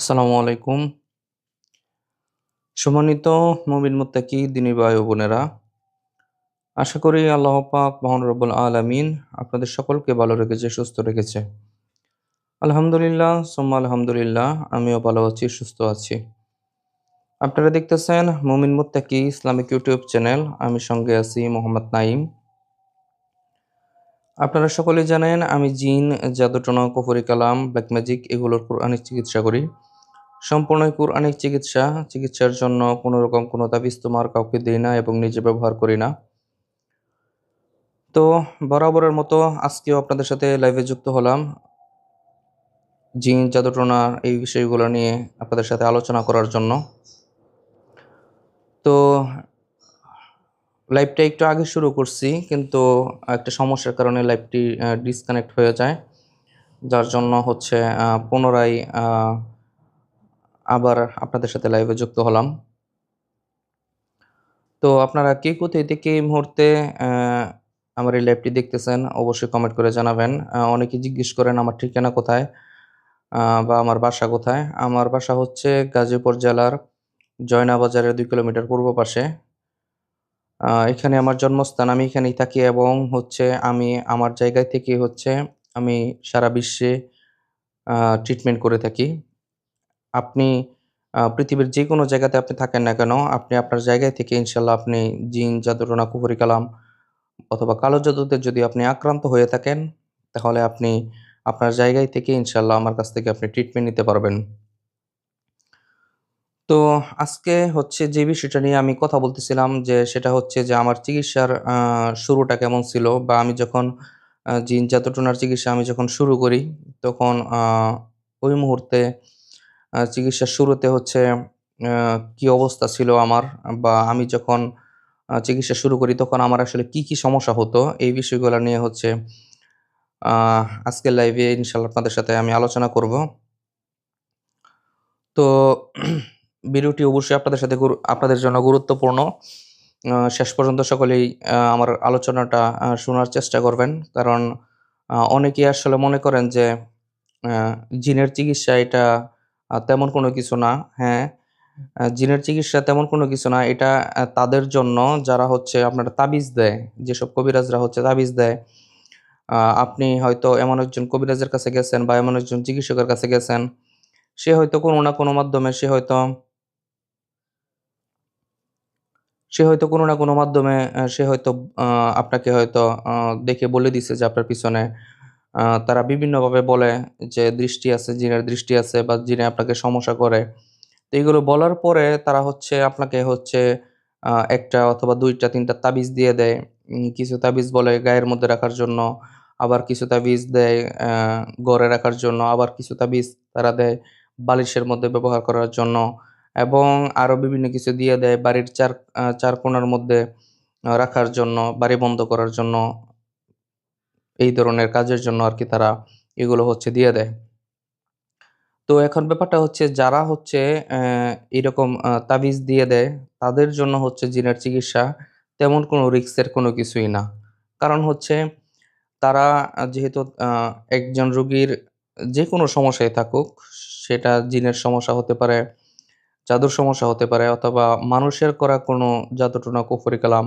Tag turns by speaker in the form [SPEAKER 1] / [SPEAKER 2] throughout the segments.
[SPEAKER 1] আসসালামু আলাইকুম। সম্মানিত মুমিন মুত্তাকি, দিনী ভাই বোনেরা, আশা করি আল্লাহ পাক মহান রব্বুল আলামিন আপনাদের সকলকে ভালো রেখেছে, সুস্থ রেখেছে। আলহামদুলিল্লাহ, সোম্মা আলহামদুলিল্লাহ, আমিও ভালো আছি, সুস্থ আছি। আপনারা দেখতেছেন মুমিন মুত্তাকি ইসলামিক ইউটিউব চ্যানেল, আমি সঙ্গে আছি মোহাম্মদ নাইম আপনারা সকলেই জানেন, আমি জিন জাদুটনা কফরি কালাম, ব্ল্যাক ম্যাজিক, এগুলোর কোরআনিক চিকিৎসা করি। সম্পূর্ণ কোরআনিক চিকিৎসা। চিকিৎসার জন্য কোনো রকম কোনো তাবিজ তোমার কাউকে দিই না এবং নিজে ব্যবহার করি না। তো বরাবরের মতো আজকেও আপনাদের সাথে লাইভে যুক্ত হলাম। জিন জাদুটনা এই বিষয়গুলো নিয়ে আপনাদের সাথে আলোচনা করার জন্য। তো লাইভটা একটু আগে শুরু করছি, কিন্তু একটা সমস্যার কারণে লাইভটি ডিসকানেক্ট হয়ে যায়। যার জন্য হচ্ছে পুনরায় আবার আপনাদের সাথে লাইভে যুক্ত হলাম। তো আপনারা কে কোথায় থেকে এই মুহূর্তে আমার এই লাইভটি দেখতেছেন, অবশ্যই কমেন্ট করে জানাবেন। অনেকে জিজ্ঞেস করেন, আমার ঠিকানা কোথায়? বা, আমার বাসা কোথায়? আমার বাসা হচ্ছে গাজীপুর জেলার জয়নাবাজারের দুই কিলোমিটার পূর্ব পাশে। এখানে আমার জন্মস্থান, আমি এখানেই থাকি এবং হচ্ছে আমি আমার জায়গায় থেকে হচ্ছে আমি সারা বিশ্বে ট্রিটমেন্ট করে থাকি। আপনি পৃথিবীর যে কোনো জায়গাতে আপনি থাকেন না কেন, আপনি আপনার জায়গায় থেকে ইনশাল্লাহ আপনি জিন জাদুটনা কুফরি কালাম অথবা কালো জাদুতে যদি আপনি আক্রান্ত হয়ে থাকেন, তাহলে আপনি আপনার জায়গায় থেকে ইনশাল্লাহ আমার কাছ থেকে আপনি ট্রিটমেন্ট নিতে পারবেন। তো আজকে হচ্ছে যে বিষয়টা নিয়ে আমি কথা বলতেছিলাম যে সেটা হচ্ছে যে আমার চিকিৎসার শুরুটা কেমন ছিল বা আমি যখন জিন জাদুটনার চিকিৎসা আমি যখন শুরু করি, তখন ওই মুহূর্তে চিকিৎসার শুরুতে হচ্ছে কি অবস্থা ছিল আমার বা আমি যখন চিকিৎসা শুরু করি তখন আমার আসলে কি কি সমস্যা হতো এই বিষয়গুলো নিয়ে হচ্ছে আজকের লাইভে ইনশাল্লাহ আপনাদের সাথে আমি আলোচনা করব। তো ভিডিওটি অবশ্যই আপনাদের সাথে আপনাদের জন্য গুরুত্বপূর্ণ। শেষ পর্যন্ত সকলেই আমার আলোচনাটা শোনার চেষ্টা করবেন। কারণ অনেকেই আসলে মনে করেন যে জিনের চিকিৎসা এটা তেমন কোনো কিছু না হ্যাঁ। জিনের চিকিৎসা তেমন কোনো কিছু না, এটা তাদের জন্য যারা হচ্ছে আপনার তাবিজ দেয়, যেসব কবিরাজরা হচ্ছে তাবিজ দেয় আপনি হয়তো এমন একজন কবিরাজের কাছে গেছেন বা এমন একজন চিকিৎসকের কাছে গেছেন, সে হয়তো কোনো না কোনো মাধ্যমে সে হয়তো সে হয়তো কোনো না কোনো মাধ্যমে সে হয়তো আপনাকে হয়তো দেখে বলে দিছে যে আপনার পিছনে তারা বিভিন্নভাবে বলে যে দৃষ্টি আছে, জিনের দৃষ্টি আছে বা জিনে আপনাকে সমস্যা করে। তো এগুলো বলার পরে তারা হচ্ছে আপনাকে হচ্ছে একটা অথবা দুইটা, তিনটা তাবিজ দিয়ে দেয়। কিছু তাবিজ বলে গায়ের মধ্যে রাখার জন্য, আবার কিছু তাবিজ দেয় গড়ে রাখার জন্য, আবার কিছু তাবিজ তারা দেয় বালিশের মধ্যে ব্যবহার করার জন্য। এবং আরও বিভিন্ন কিছু দিয়ে দেয় বাড়ির চার চার কোণার মধ্যে রাখার জন্য, বাড়ি বন্ধ করার জন্য। এই ধরনের কাজের জন্য আর কি তারা এগুলো হচ্ছে দিয়ে দেয়। তো এখন ব্যাপারটা হচ্ছে যারা হচ্ছে এরকম তাবিজ দিয়ে দেয়, তাদের জন্য হচ্ছে জিনের চিকিৎসা তেমন কোনো রিস্কের কোনো কিছুই না। কারণ হচ্ছে তারা যেহেতু একজন রোগীর যে কোনো সমস্যায় থাকুক, সেটা জিনের সমস্যা হতে পারে, জাদুর সমস্যা হতে পারে, অথবা মানুষের করা কোনো জাদুটনা কুফরি কালাম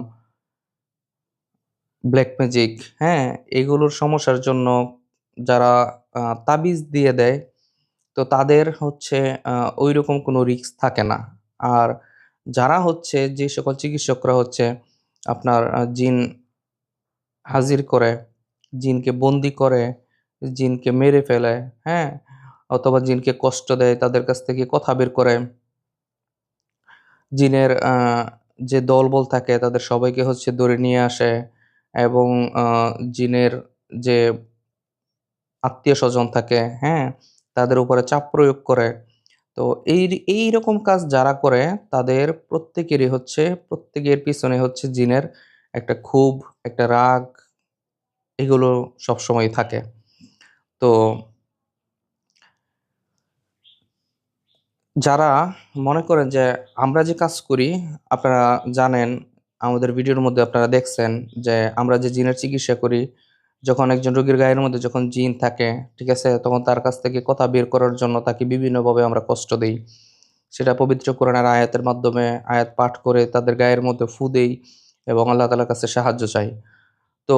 [SPEAKER 1] ব্ল্যাক ম্যাজিক হ্যাঁ এগুলোর সমস্যার জন্য যারা তাবিজ দিয়ে দেয়, তো তাদের হচ্ছে ওই রকম কোনো রিস্ক থাকে না। আর যারা হচ্ছে, যে সকল চিকিৎসকরা হচ্ছে, আপনার জিন হাজির করে, জিনকে বন্দি করে, জিনকে মেরে ফেলে হ্যাঁ অথবা জিনকে কষ্ট দেয়, তাদের কাছ থেকে কথা বের করে, জিনের যে দলবল থাকে, তাদের সবাইকে হচ্ছে ধরে নিয়ে আসে এবং জিনের যে আত্মীয় স্বজন থাকে হ্যাঁ তাদের উপরে চাপ প্রয়োগ করে। তো এই এই রকম কাজ যারা করে, তাদের প্রত্যেকেরই হচ্ছে, প্রত্যেকের পিছনে হচ্ছে জিনের একটা ক্ষোভ, একটা রাগ, এগুলো সবসময় থাকে। তো যারা মনে করেন যে আমরা যে কাজ করি, আপনারা জানেন আমাদের ভিডিওর মধ্যে আপনারা দেখছেন যে আমরা যে জিনের চিকিৎসা করি, যখন একজন রোগীর গায়ের মধ্যে যখন জিন থাকে, ঠিক আছে, তখন তার কাছ থেকে কথা বের করার জন্য তাকে বিভিন্নভাবে আমরা কষ্ট দিই। সেটা পবিত্র কোরআনের আয়াতের মাধ্যমে আয়াত পাঠ করে তাদের গায়ের মধ্যে ফু দেই এবং আল্লাহ তালার কাছে সাহায্য চাই। তো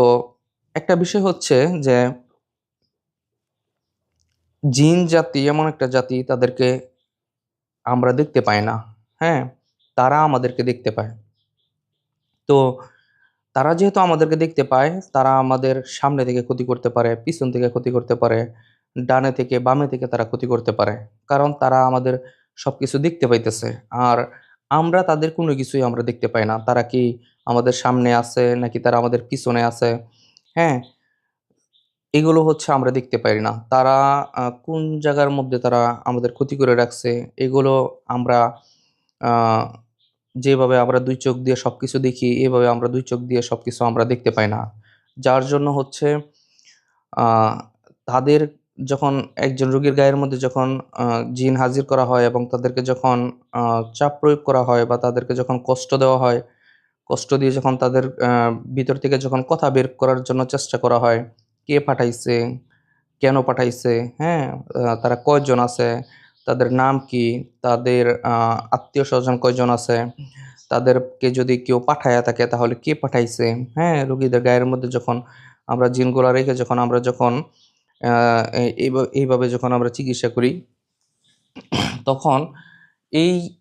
[SPEAKER 1] একটা বিষয় হচ্ছে যে জিন জাতি এমন একটা জাতি তাদেরকে আমরা দেখতে পাই না হ্যাঁ তারা আমাদেরকে দেখতে পায়। তো তারা যেহেতু আমাদেরকে দেখতে পায়, তারা আমাদের সামনে থেকে ক্ষতি করতে পারে, পিছন থেকে ক্ষতি করতে পারে, ডানে থেকে বামে থেকে তারা ক্ষতি করতে পারে। কারণ তারা আমাদের সব কিছু দেখতে পাইতেছে। আর আমরা তাদের কোনো কিছুই আমরা দেখতে পাই না। তারা কি আমাদের সামনে আছে নাকি তারা আমাদের পিছনে আছে? হ্যাঁ এগুলো হচ্ছে আমরা দেখতে পারি না। তারা কোন জায়গার মধ্যে তারা আমাদের ক্ষতি করে রাখছে, এগুলো আমরা যেভাবে আমরা দুই চোখ দিয়ে সব কিছু দেখি, এভাবে আমরা দুই চোখ দিয়ে সব কিছু আমরা দেখতে পাই না। যার জন্য হচ্ছে তাদের যখন একজন রোগীর গায়ের মধ্যে যখন জিন হাজির করা হয় এবং তাদেরকে যখন চাপ প্রয়োগ করা হয় বা তাদেরকে যখন কষ্ট দেওয়া হয়, কষ্ট দিয়ে যখন তাদের ভিতর থেকে যখন কথা বের করার জন্য চেষ্টা করা হয়, কে পাঠাইছে, কেন পাঠাইছে হ্যাঁ তারা কয়জন আছে তাদের নাম কি? তাদের আত্মীয় স্বজন কয়জন আছে? তাদেরকে যদি কেউ পাঠায়া থাকে তাহলে কে পাঠাইছে? হ্যাঁ রুগীদের গায়ের মধ্যে যখন আমরা জিনগুলা রেখে যখন আমরা যখন এইভাবে- যখন আমরা চিকিৎসা করি, তখন এই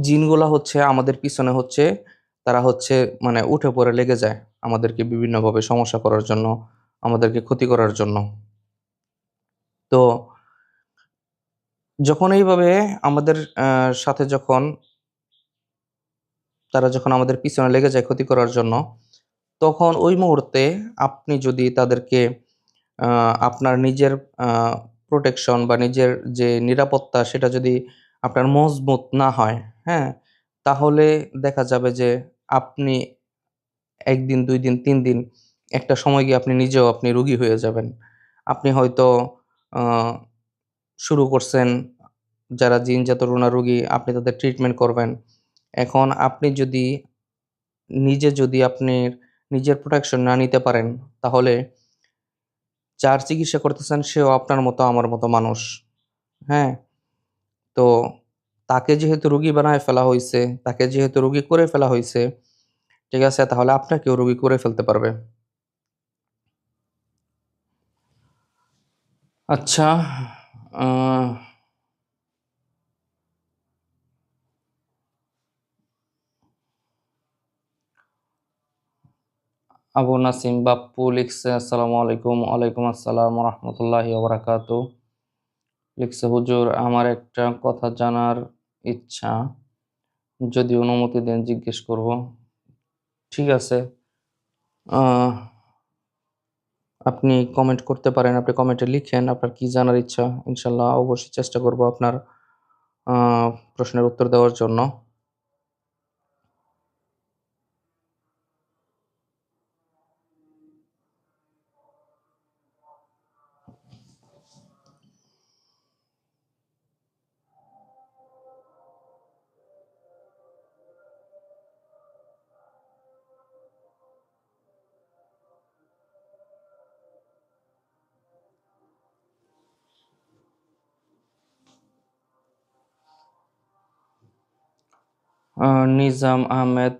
[SPEAKER 1] জিনগুলা হচ্ছে আমাদের পিছনে হচ্ছে, তারা হচ্ছে মানে উঠে পড়ে লেগে যায় আমাদেরকে বিভিন্নভাবে সমস্যা করার জন্য, আমাদেরকে ক্ষতি করার জন্য। তো যখন এইভাবে আমাদের সাথে যখন তারা যখন আমাদের পিছনে লেগে যায় ক্ষতি করার জন্য, তখন ওই মুহূর্তে আপনি যদি তাদেরকে আপনার নিজের প্রোটেকশন বা নিজের যে নিরাপত্তা সেটা যদি আপনার মজবুত না হয় হ্যাঁ? তাহলে দেখা যাবে যে আপনি একদিন, দুই দিন, তিন দিন একটা সময় গিয়ে আপনি নিজেও আপনি রুগী হয়ে যাবেন। আপনি হয়তো শুরু করছেন, যারা জিনজাত রোনা রোগী, আপনি তাদের ট্রিটমেন্ট করবেন। এখন আপনি যদি নিজে যদি আপনি নিজের প্রোটেকশন না নিতে পারেন, তাহলে যার চিকিৎসা করতেছেন, সেও আপনার মতো আমার মতো মানুষ। হ্যাঁ? তো তাকে যেহেতু রুগী বানায় ফেলা হয়েছে তাকে যেহেতু রুগী করে ফেলা হয়েছে ঠিক আছে, তাহলে আপনাকেও রুগী করে ফেলতে পারবে। আচ্ছা আবু নাসিম বাপ্পু লিখছে, আসসালামু আলাইকুম। ওয়ালাইকুম আসসালাম রহমতুল্লাহি ওবরাকাতু। লিখছে, হুজুর, আমার একটা কথা জানার ইচ্ছা। যদি অনুমতি দেন, জিজ্ঞেস করব। ঠিক আছে। আপনি কমেন্ট করতে পারেন, আপনি কমেন্টে লিখেন আপনার কি জানার ইচ্ছা, ইনশাল্লাহ অবশ্যই চেষ্টা করব আপনার প্রশ্নের উত্তর দেওয়ার জন্য। নিজাম আহমেদ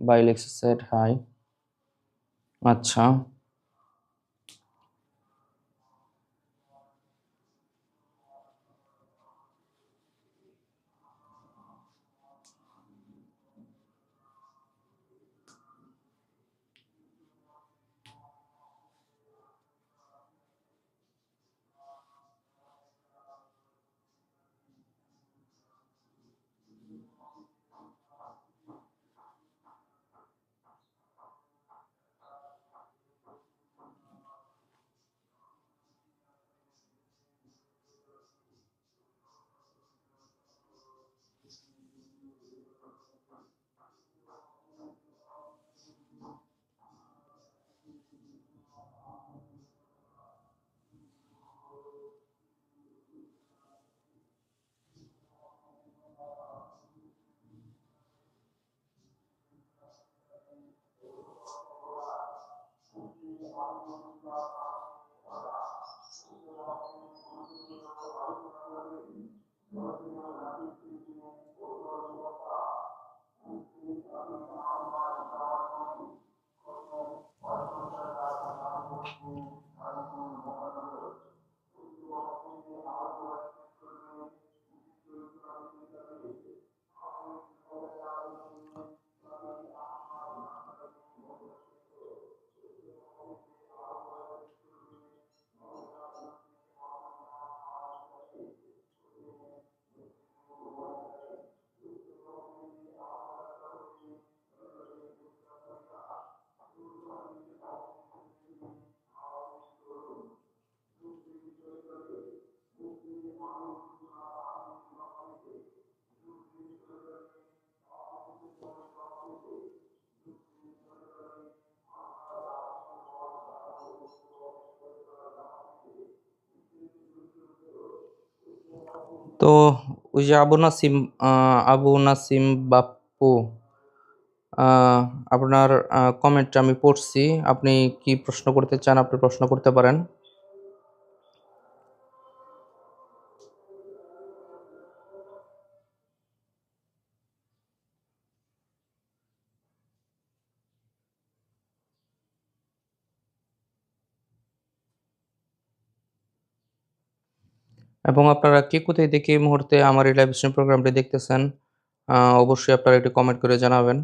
[SPEAKER 1] বাই সেড হাই আচ্ছা। Thank you. তো ওই যে আবু নাসিম আবু নাসিম বাপ্পু আপনার কমেন্টটা আমি পড়ছি। আপনি কি প্রশ্ন করতে চান, আপনি প্রশ্ন করতে পারেন। এবং আপনারা কে কোথায় দেখে এই মুহূর্তে আমার এই লাইভ স্ট্রিম প্রোগ্রামটি দেখতেছেন অবশ্যই আপনারা একটু কমেন্ট করে জানাবেন।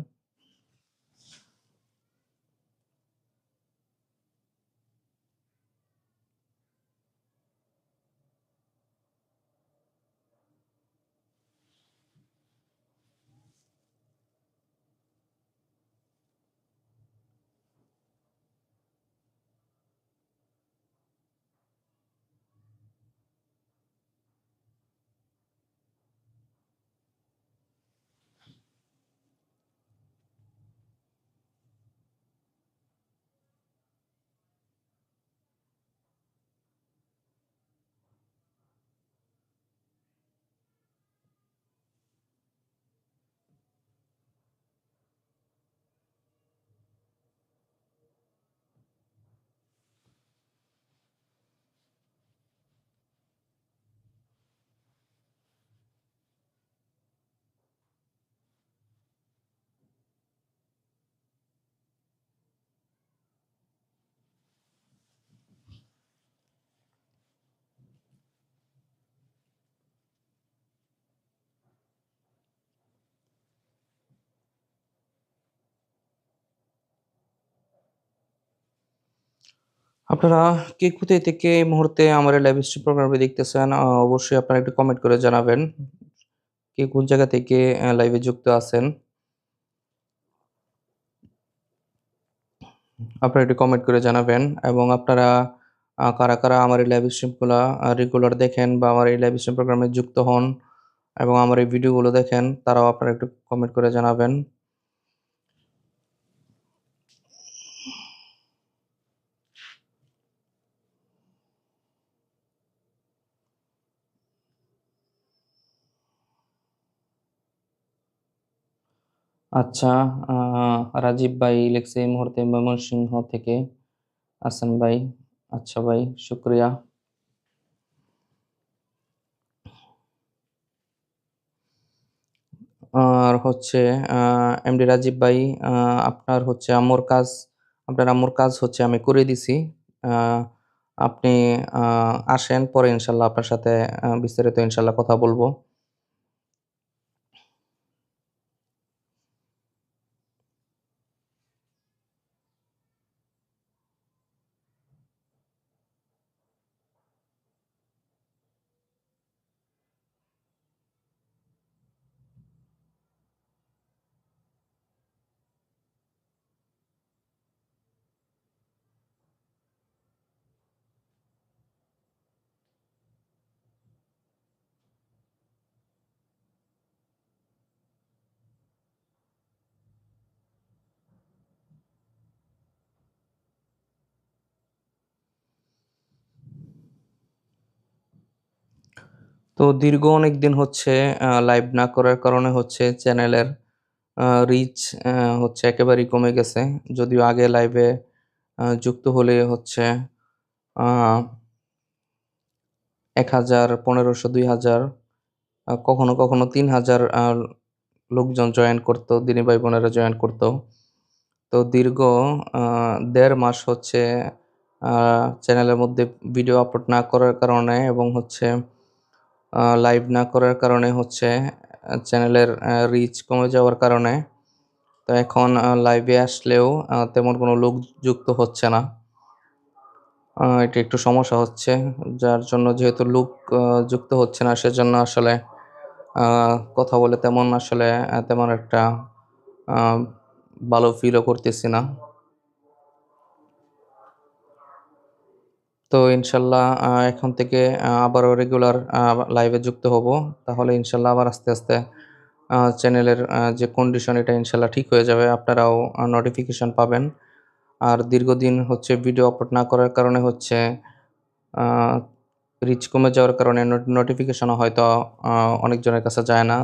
[SPEAKER 1] আপনারা কে কোথায় থেকে এই মুহূর্তে আমার লাইভ স্ট্রিম প্রোগ্রামটি দেখতেছেন অবশ্যই আপনারা একটু কমেন্ট করে জানাবেন। কে কোন জায়গা থেকে লাইভে যুক্ত আছেন। আপনারা একটু কমেন্ট করে জানাবেন এবং আপনারা কারা, কারা আমার এই লাইভ স্ট্রিমগুলা রেগুলার দেখেন বা আমার এই লাইভ স্ট্রিম প্রোগ্রামে যুক্ত হন এবং আমার এই ভিডিওগুলো দেখেন তারাও আপনারা একটু কমেন্ট করে জানাবেন। আচ্ছা, রাজীব ভাই লিখছে এই মুহূর্তে ময়মনসিংহ থেকে আসান ভাই। আচ্ছা ভাই, শুক্রিয়া আর হচ্ছে এমডি রাজীব ভাই আপনার হচ্ছে আম্মুর কাজ আপনার আম্মুর কাজ হচ্ছে আমি করে দিছি। আপনি আসেন পরে ইনশাল্লাহ আপনার সাথে বিস্তারিত ইনশাল্লাহ কথা বলব। তো দীর্ঘ অনেক দিন হচ্ছে লাইভ না করার কারণে হচ্ছে চ্যানেলের রিচ হচ্ছে একেবারেই কমে গেছে। যদিও আগে লাইভে যুক্ত হলে হচ্ছে এক হাজার পনেরোশো দুই হাজার কখনো, কখনো তিন হাজার লোকজন জয়েন করতো, দিনী ভাই-বোনেরা জয়েন করতো। তো দীর্ঘ দেড় মাস হচ্ছে চ্যানেলের মধ্যে ভিডিও আপলোড না করার কারণে এবং হচ্ছে লাইভ না করার কারণে হচ্ছে চ্যানেলের রিচ কমে যাওয়ার কারণে তো এখন লাইভে আসলেও তেমন কোনো লোক যুক্ত হচ্ছে না। এটা একটু সমস্যা হচ্ছে। যার জন্য যেহেতু লোক যুক্ত হচ্ছে না, সেজন্য আসলে কথা বলে তেমন আসলে তেমন একটা ভালো ফিলও করতেছি না। তো ইনশাল্লাহ এখন থেকে আবারও রেগুলার লাইভে যুক্ত হব। তাহলে ইনশাল্লাহ আবার আস্তে, আস্তে চ্যানেলের যে কন্ডিশন এটা ইনশাল্লাহ ঠিক হয়ে যাবে। আপনারাও নোটিফিকেশন পাবেন। আর দীর্ঘদিন হচ্ছে ভিডিও আপলোড না করার কারণে হচ্ছে রিচ কমে যাওয়ার কারণে নোট নোটিফিকেশনও হয়তো অনেকজনের কাছে যায় না।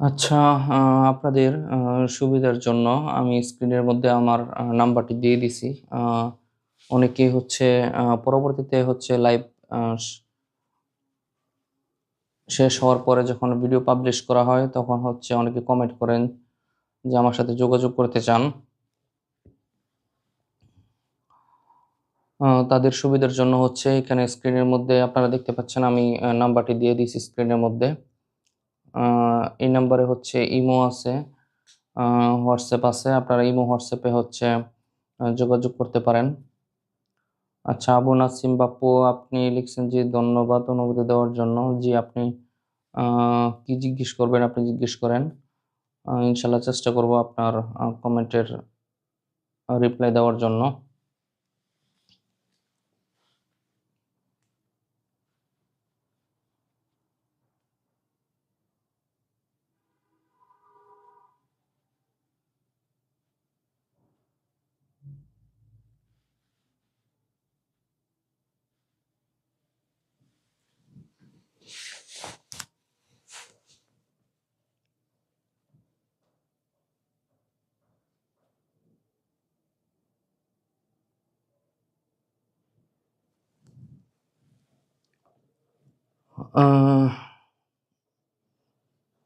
[SPEAKER 1] আচ্ছা আপনাদের সুবিধার জন্য আমি স্ক্রিনের মধ্যে আমার নাম্বারটি দিয়ে দিছি। আ অনেকেই হচ্ছে পরবর্তীতে হচ্ছে লাইভ শেষ হওয়ার পরে যখন ভিডিও পাবলিশ করা হয়, তখন হচ্ছে অনেকে কমেন্ট করেন যে আমার সাথে যোগাযোগ করতে চান। তাদের সুবিধার জন্য হচ্ছে এখানে স্ক্রিনের মধ্যে আপনারা দেখতে পাচ্ছেন আমি নাম্বারটি দিয়ে দিছি স্ক্রিনের মধ্যে। এই নাম্বারে হচ্ছে ইমো আছে, হোয়াটসঅ্যাপ আছে। আপনারা ইমো, হোয়াটসঅ্যাপে হচ্ছে যোগাযোগ করতে পারেন। আচ্ছা আবু নাসিম বাপ্পু আপনি লিখছেন যে ধন্যবাদ অনুভূতি দেওয়ার জন্য। জি আপনি কি জিজ্ঞেস করবেন আপনি জিজ্ঞেস করেন। আ ইনশাআল্লাহ চেষ্টা করব আপনার কমেন্টের রিপ্লাই দেওয়ার জন্য।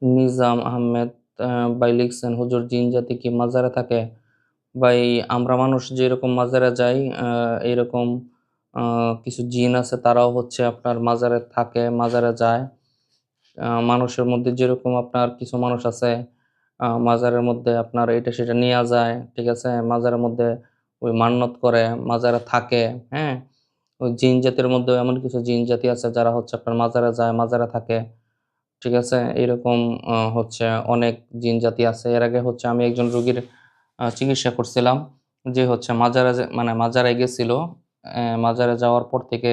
[SPEAKER 1] নিজাম আহমেদ ভাই লিখছেন, "হুজুর জিন জাতি কি মাজারে থাকে?" ভাই আমরা মানুষ যেরকম মাজারে যাই এরকম কিছু জিন আছে তারাও হচ্ছে আপনার মাজারে থাকে মাজারে যায়। মানুষের মধ্যে যেরকম আপনার কিছু মানুষ আছে মাজারের মধ্যে আপনার এটা সেটা নিয়ে যায় ঠিক আছে? মাজারের মধ্যে ওই মান্নত করে মাজারে থাকে হ্যাঁ? জিন জাতির মধ্যে এমন কিছু জিন জাতি আছে যারা হচ্ছে আপনার মাজারে যায়, মাজারে থাকে। ঠিক আছে? এরকম হচ্ছে অনেক জিন জাতি আছে। এর আগে হচ্ছে আমি একজন রোগীর চিকিৎসা করছিলাম যে হচ্ছে মাজারে মানে মাজারে গেছিল মাজারে যাওয়ার পর থেকে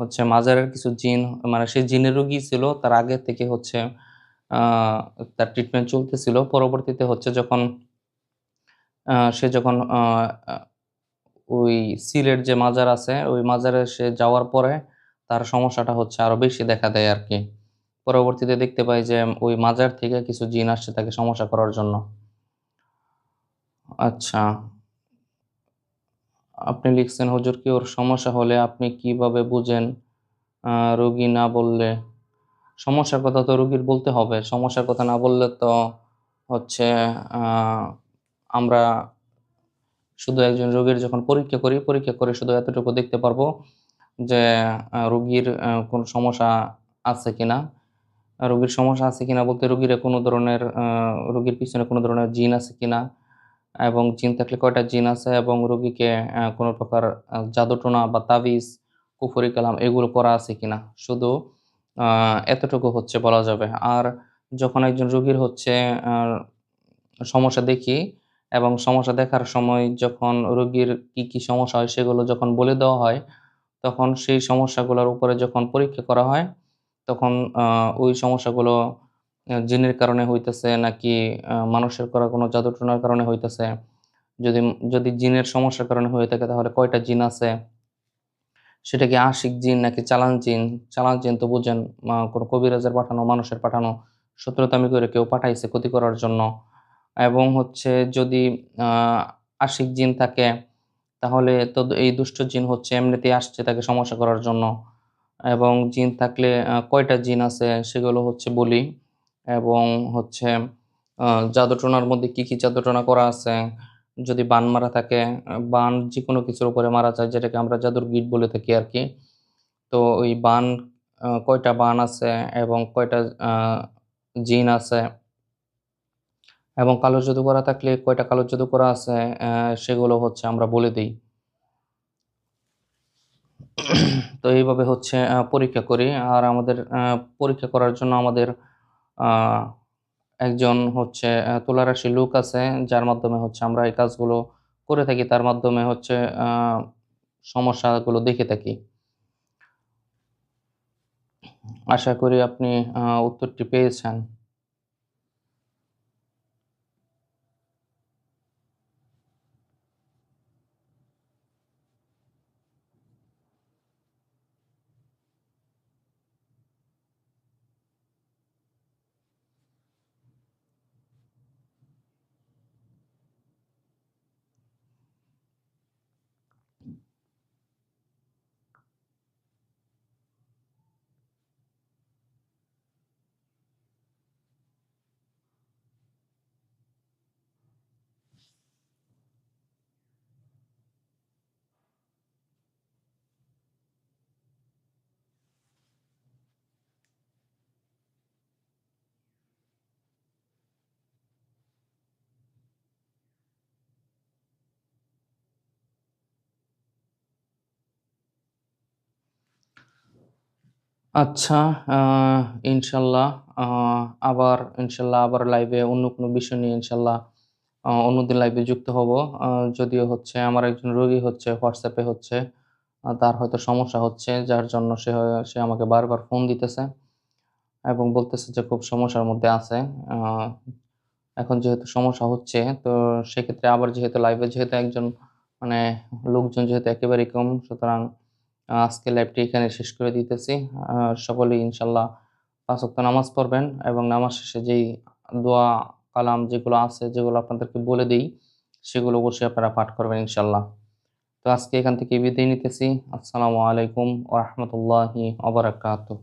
[SPEAKER 1] হচ্ছে মাজারের কিছু জিন মানে সে জিনের রোগী ছিল, তার আগে থেকে হচ্ছে তার ট্রিটমেন্ট চলতেছিল। পরবর্তীতে হচ্ছে যখন সে যখন ওই সিলেট যে মাজার আছে, ওই মাজারে সে যাওয়ার পরে তার সমস্যাটা হচ্ছে আরও বেশি দেখা দেয় আর কি পরবর্তীতে দেখতে পাই যে ওই মাজার থেকে কিছু জিন আসছে তাকে সমস্যা করার জন্য। আচ্ছা। আপনি লিখছেন, হুজুর, কি ওর সমস্যা হলে আপনি কীভাবে বুঝেন? রোগী না বললে? সমস্যার কথা তো রোগীর বলতে হবে। সমস্যার কথা না বললে তো হচ্ছে আমরা শুধু একজন রোগীর যখন পরীক্ষা করি, পরীক্ষা করে শুধু এতটুকু দেখতে পারব যে রোগীর কোনো সমস্যা আছে কিনা। রোগীর সমস্যা আছে কিনা বলতে রোগীর কোনো ধরনের রোগীর পিছনে কোনো ধরনের জিন আছে কিনা এবং জিন থাকলে কয়টা জিন আছে এবং রোগীকে কোনো প্রকার জাদুটোনা বা তাবিজ, কুফরি কালাম এগুলো করা আছে কিনা। শুধু এতটুকু হচ্ছে বলা যাবে। আর যখন একজন রোগীর হচ্ছে সমস্যা দেখি এবং সমস্যা দেখার সময় যখন রোগীর কি কি সমস্যা হয় সেগুলো যখন বলে দেওয়া হয়, তখন সেই সমস্যাগুলোর উপরে যখন পরীক্ষা করা হয়, তখন ওই সমস্যাগুলো জিনের কারণে হইতেছে নাকি মানুষের করা কোনো জাদুটনার কারণে হইতেছে? যদি যদি জিনের সমস্যার কারণে হয়ে থাকে তাহলে কয়টা জিন আছে? সেটা কি আশিক জিন নাকি চালান জিন? চালান জিন তো বুঝেন কোনো কবিরাজের পাঠানো, মানুষের পাঠানো শত্রুতামি করে কেউ পাঠাইছে ক্ষতি করার জন্য। এবং হচ্ছে যদি আশিক জিন থাকে, তাহলে তো এই দুষ্ট জিন হচ্ছে এমনিতেই আসছে তাকে সমস্যা করার জন্য। এবং জিন থাকলে কয়টা জিন আছে সেগুলো হচ্ছে বলি। এবং হচ্ছে জাদুটোনার মধ্যে কি কি জাদুটোনা করা আছে? যদি বান মারা থাকে, বান যে কোনো কিছুর উপরে মারা যায়, যেটাকে আমরা জাদুর গিট বলে থাকি আর কি। তো ওই বান কয়টা বান আছে এবং কয়টা জিন আছে? এবং কালো জাদু করা থাকলে কয়টা কালো জাদু করা আছে সেগুলো হচ্ছে আমরা বলে দিই। তো এইভাবে হচ্ছে পরীক্ষা করি। আর আমাদের পরীক্ষা করার জন্য আমাদের একজন হচ্ছে তুলারাশি লোক আছে, যার মাধ্যমে হচ্ছে আমরা এই কাজগুলো করে থাকি। তার মাধ্যমে হচ্ছে সমস্যাগুলো দেখে থাকি। আশা করি আপনি উত্তরটি পেয়েছেন। আচ্ছা ইনশাল্লাহ আবার ইনশাল্লাহ আবার লাইভে অন্য কোনো বিষয় নিয়ে ইনশাল্লাহ অন্যদিন লাইভে যুক্ত হব। যদিও হচ্ছে আমার একজন রোগী হচ্ছে হোয়াটসঅ্যাপে হচ্ছে তার হয়তো সমস্যা হচ্ছে, যার জন্য সে হয়- সে আমাকে বারবার ফোন দিতেছে এবং বলতেছে যে খুব সমস্যার মধ্যে আছে। এখন যেহেতু সমস্যা হচ্ছে, তো সেক্ষেত্রে আবার যেহেতু লাইভে যেহেতু একজন মানে লোকজন যেহেতু একেবারেই কম, সুতরাং আজকে লাইভটি এখানে শেষ করে দিতেছি। সকলেই ইনশাল্লাহ পাঁচ ওয়াক্ত নামাজ পড়বেন এবং নামাজ শেষে যেই দোয়া, কালাম যেগুলো আছে, যেগুলো আপনাদেরকে বলে দিই, সেগুলো অবশ্যই আপনারা পাঠ করবেন ইনশাল্লাহ তো আজকে এখান থেকে বিদায় নিতেছি। আসসালামু আলাইকুম ওরহমতুল্লাহি ওবরাকাতুহ